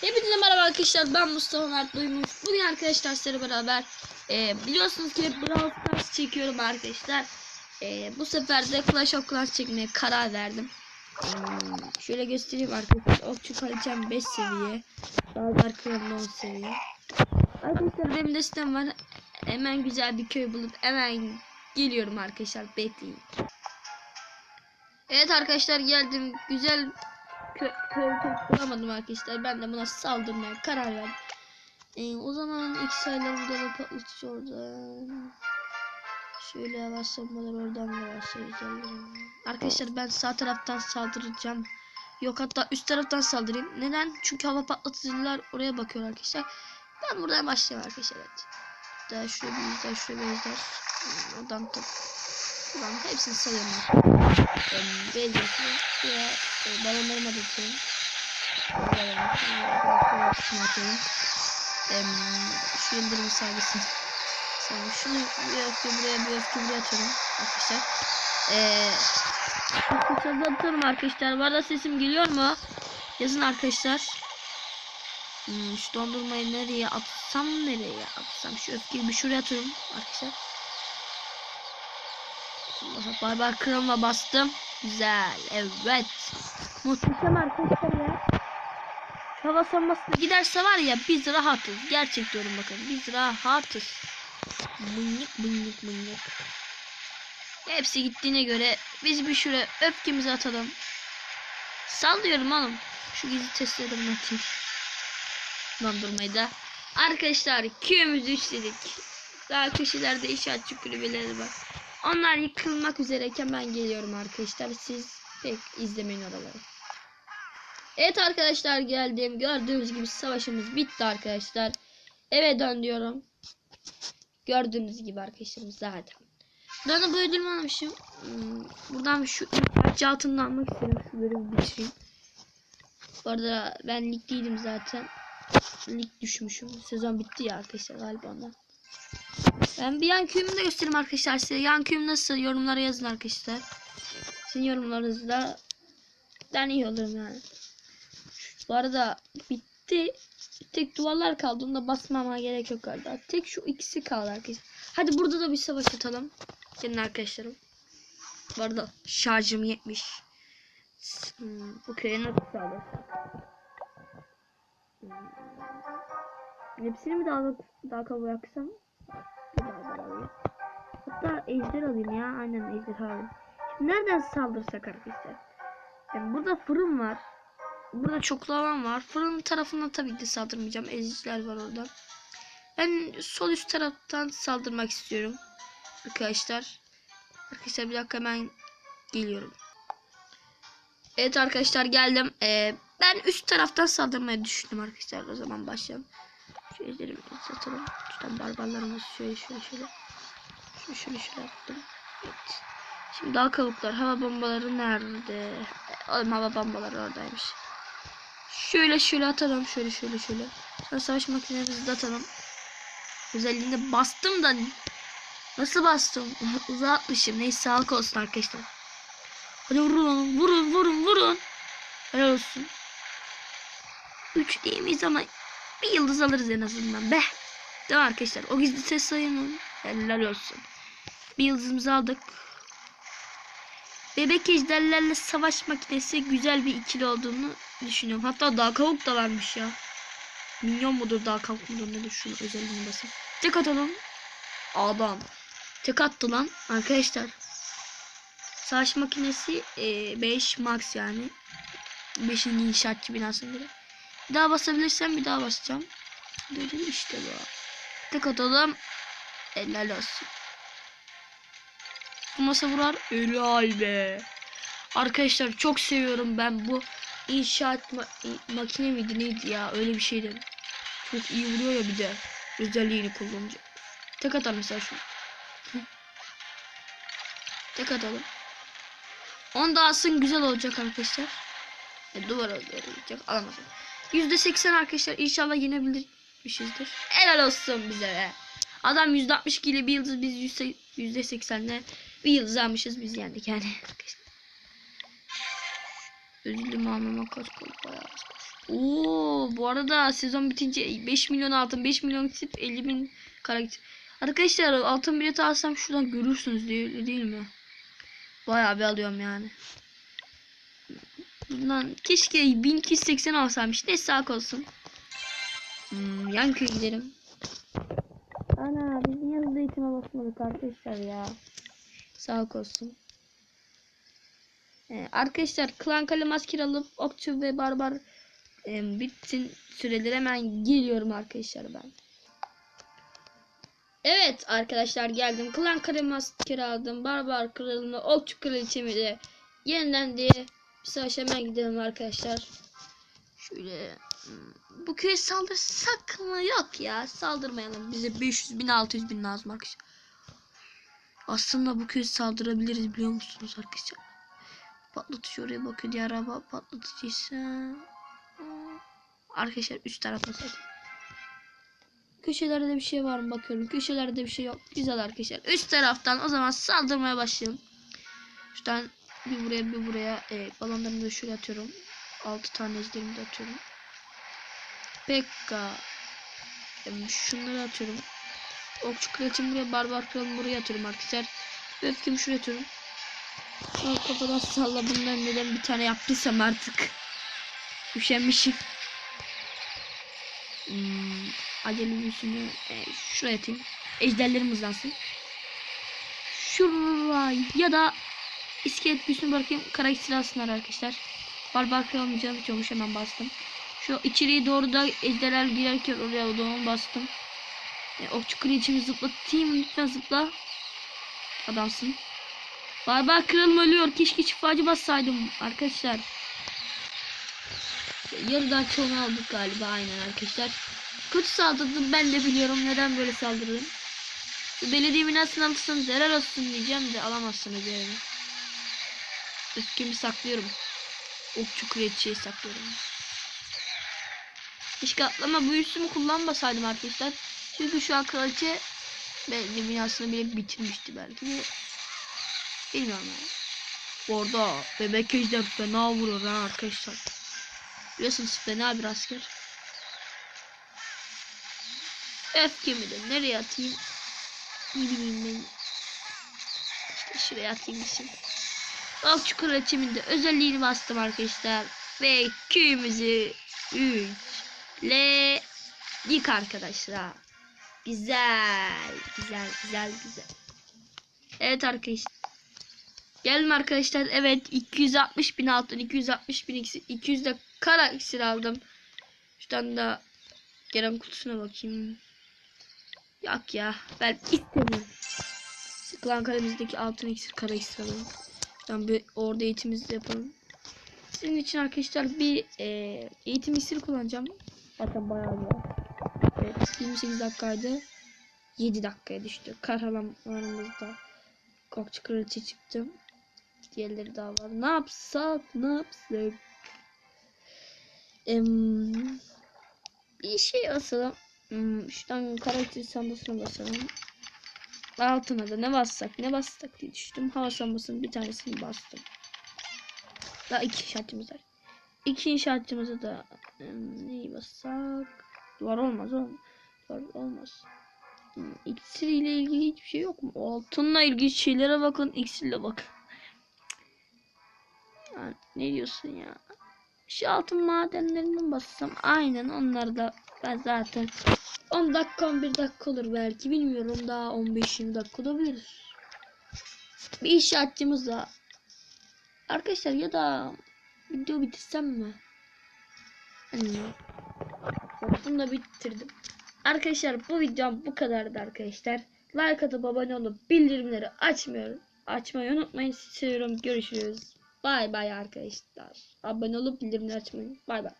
Hepinize merhaba arkadaşlar ben Mustafa Mert Duymuş. Bugün arkadaşlar sizlerle beraber e, biliyorsunuz ki Brawl Stars çekiyorum arkadaşlar. E, bu sefer de Clash of Clans çekmeye karar verdim. Hmm, şöyle göstereyim arkadaşlar. Okçu kalecem 5 seviye. Dağlar kralım 10 seviye. Arkadaşlar benim de sitem var. Hemen güzel bir köy bulup hemen geliyorum arkadaşlar. Bekleyin. Evet arkadaşlar geldim. Güzel bulamadım arkadaşlar. Ben de buna saldırmaya karar verdim. Ee, o zaman ilk sayılarımı da patlatıcı oradan. Şöyle yavaşlamalar oradan yavaşlayacağım. Arkadaşlar ben sağ taraftan saldıracağım. Yok hatta üst taraftan saldırayım. Neden? Çünkü hava patlatıcılar oraya bakıyor arkadaşlar. Ben buradan başlayayım arkadaşlar. Evet. Daha şöyle bir yüzler, şöyle bir yüzler. Oradan top. Buradan hepsini sayıyorum. Ee, Belli ki. Şuraya e, balonlarımı da atıyorum. Balonlarımı atıyorum. Em, şu yıldırımı sabisin. Sonra şunu bir öfke buraya bir öfke buraya atıyorum arkadaşlar. Eee Arkadaşlar atıyorum arkadaşlar. Bu arada sesim geliyor mu? Yazın arkadaşlar. Hmm, şu dondurmayı nereye atsam nereye atsam şu öfkeyi bir şuraya atıyorum arkadaşlar. Barbar kralına bastım. Güzel. Evet. Muhteşem arkadaşlar ya. Hava savunması giderse var ya biz rahatız. Gerçek diyorum bakın. Biz rahatız. Mınyık mınyık mınyık. Hepsi gittiğine göre biz bir şuraya öfkemizi atalım. Sallıyorum oğlum. Şu gizli testleri atayım. Dondurmayı da. Arkadaşlar köyümüzü işledik. Daha köşelerde inşaatçı kulübeleri var. Onlar yıkılmak üzereyken ben geliyorum arkadaşlar. Siz pek izlemeyin oraları. Evet arkadaşlar geldim. Gördüğünüz gibi savaşımız bitti arkadaşlar. Eve dön diyorum. Gördüğünüz gibi arkadaşlarım zaten. Da bu ödülümü almışım. Hmm, Buradan şu inşaatçı altını almak istedim. Şu bölümü bitireyim. Bu arada ben lig değilim zaten. Lig düşmüşüm. Sezon bitti ya arkadaşlar galiba ondan. Ben bir yan köyümü de göstereyim arkadaşlar size. Yan köyüm nasıl yorumlara yazın arkadaşlar. Sizin yorumlarınızda ben iyi olurum yani. Bu arada bitti. Tek duvarlar kaldı. Onu da basmama gerek yok galiba. Tek şu ikisi kaldı arkadaşlar. Hadi burada da bir savaş atalım. Gelin arkadaşlarım. Bu arada şarjım yetmiş. Hmm, bu köye nasıl sağlarsak. Hmm. Hepsini mi daha daha kabul yaksam? Hatta ejder alayım ya. Aynen ejder alayım. Şimdi nereden saldırsak arkadaşlar? Yani burada fırın var. Burada çoklu alan var. Fırın tarafından tabii ki saldırmayacağım. Eziciler var orada. Ben sol üst taraftan saldırmak istiyorum. Arkadaşlar. Arkadaşlar bir dakika ben geliyorum. Evet arkadaşlar geldim. Ee, ben üst taraftan saldırmayı düşündüm arkadaşlar. O zaman başlayalım. Şu ejderimi satalım. Şuradan barbarlarımız şöyle şöyle şöyle. Şöyle şöyle şöyle yaptım. Evet. Şimdi daha kavuklar. Hava bombaları nerede? Oğlum hava bombaları oradaymış. Şöyle şöyle atalım. Şöyle şöyle şöyle. Sonra savaş makinemizi de atalım. Özelliğinde bastım da nasıl bastım? Uzağa atmışım. Neyse sağlık olsun arkadaşlar. Hadi vurun vurun vurun vurun. Helal olsun. 3 değil miyiz ama bir yıldız alırız en azından be. Değil arkadaşlar? O gizli ses sayının helal olsun. Bir yıldızımızı aldık. Bebek ejderlerle savaş makinesi güzel bir ikili olduğunu düşünüyorum. Hatta daha kavuk da varmış ya. Minyon mudur daha kavuk mudur nedir şunu özelliğini basayım. Tek atalım. Adam. Tek attı lan arkadaşlar. Savaş makinesi 5 max yani. 5. inşaatçı binasına göre. Bir daha basabilirsem bir daha basacağım. Dedim işte bu. Tek atalım. Helal olsun. Bu masa vurar. Helal be. Arkadaşlar çok seviyorum ben bu inşaat ma makine miydi neydi ya öyle bir şeydi. Çok iyi vuruyor ya bir de. Özelliğini kullanınca. Tek atar mesela şu. Tek atalım. Onu da alsın güzel olacak arkadaşlar. E, duvar olacak alamazım. %80 arkadaşlar inşallah yenebilmişizdir. Helal olsun bize. Adam %62 ile bir yıldız biz %80'le bir yıldız almışız biz yendik yani. Özlüm almama kaç kol bayağı az. Oo, bu arada sezon bitince 5 milyon altın 5 milyon tip 50 bin karakter. Arkadaşlar altın bileti alsam şuradan görürsünüz değil, değil mi? Bayağı bir alıyorum yani. Bundan keşke 1280 alsam işte sağ olsun. Hmm, yan köye gidelim. Ana biz niye hızlı eğitime basmadık arkadaşlar ya. Sağ olsun. Ee, arkadaşlar klan kale kiralıp okçu ve barbar e, bitsin süreleri hemen geliyorum arkadaşlar ben. Evet arkadaşlar geldim. Klan kale kiraladım. Barbar kralını okçu kraliçemi de yeniden savaş hemen gidelim arkadaşlar. Şöyle hmm, bu köye saldırsak mı? Yok ya saldırmayalım. Bize 500 bin 600 bin lazım arkadaşlar. Aslında bu köye saldırabiliriz biliyor musunuz arkadaşlar? Patlatıcı oraya bakıyor diye araba patlatıcıysa. Arkadaşlar üst tarafa zaten. Köşelerde bir şey var mı bakıyorum. Köşelerde bir şey yok. Güzel arkadaşlar. Üst taraftan o zaman saldırmaya başlayalım. Şuradan bir buraya bir buraya e, balonlarımı da şuraya atıyorum. 6 tane ejderimi de atıyorum. Pekka. E, şunları atıyorum. Okçu kraliçemi buraya, barbar kralımı buraya atıyorum arkadaşlar. Öfkemi şuraya atıyorum. Al kafadan salla bundan neden bir tane yaptıysam artık. Üşenmişim. Hmm, acele büyüsünü e, şuraya atayım. Ejderlerim hızlansın. Şuraya ya da iskelet büyüsünü bırakayım. Kara iksiri alsınlar arkadaşlar. Barbar kırılmayacağım hiç olmuş hemen bastım. Şu içeriye doğru da ejderler girerken oraya doğru bastım. E, okçu kraliçemi zıplatayım lütfen zıpla. Adamsın. Barbar kralım ölüyor. Keşke şifacı bassaydım arkadaşlar. Yarıdan çoğunu aldık galiba aynen arkadaşlar. Kötü saldırdım ben de biliyorum neden böyle saldırdım. Belediye binasını alırsanız helal olsun diyeceğim de alamazsınız yani. Öfkemi saklıyorum. Okçu kraliçeyi saklıyorum. Keşke atlama büyüsümü kullanmasaydım arkadaşlar. Çünkü şu an kraliçe belediye binasını bile bitirmişti belki de. Bilmiyorum yani. Orada bebek ejder fena vurur ha arkadaşlar. Biliyorsunuz fena bir asker. Öfkemi de nereye atayım? Ne bileyim ben. İşte şuraya atayım gitsin. Okçu kraliçemin de özelliğini bastım arkadaşlar. Ve köyümüzü 3 le yık arkadaşlar. Güzel. Güzel güzel güzel. Evet arkadaşlar. Geldim arkadaşlar. Evet 260 bin altın 260 bin iksir 200 de kara iksir aldım. Şuradan da gelen kutusuna bakayım. Yok ya ben istemiyorum. Klan kalemizdeki altın iksir kara iksir alalım. Şuradan bir orada eğitimimizi yapalım. Sizin için arkadaşlar bir e, eğitim iksiri kullanacağım. Zaten bayağı var. Evet 28 dakikaydı. 7 dakikaya düştü. Kahramanlarımızda. Kokçu kraliçe çıktı. Diğerleri daha var. Ne yapsak? Ne yapsak? Em, bir şey asalım. Hmm, şuradan karakter sandalısına basalım. Altına da ne bassak ne bassak diye düştüm. Hava sambasının bir tanesini bastım. Daha iki inşaatçımız var. İki inşaatçımıza da em, neyi bassak? Duvar olmaz oğlum. Duvar olmaz. Hmm, İksir ile ilgili hiçbir şey yok mu? Altınla ilgili şeylere bakın. İksirle bakın. Ya, ne diyorsun ya? Şu altın madenlerinden bassam aynen onlar da ben zaten 10 dakika 11 dakika olur belki bilmiyorum daha 15-20 dakika olabilir. Bir inşaatçımız da arkadaşlar ya da video bitirsem mi? Hani bunu da bitirdim. Arkadaşlar bu videom bu kadardı arkadaşlar. Like atıp abone olup bildirimleri açmıyorum. Açmayı unutmayın. Seviyorum. Görüşürüz. Bay bay arkadaşlar. Abone olup bildirimleri açmayın. Bay bay.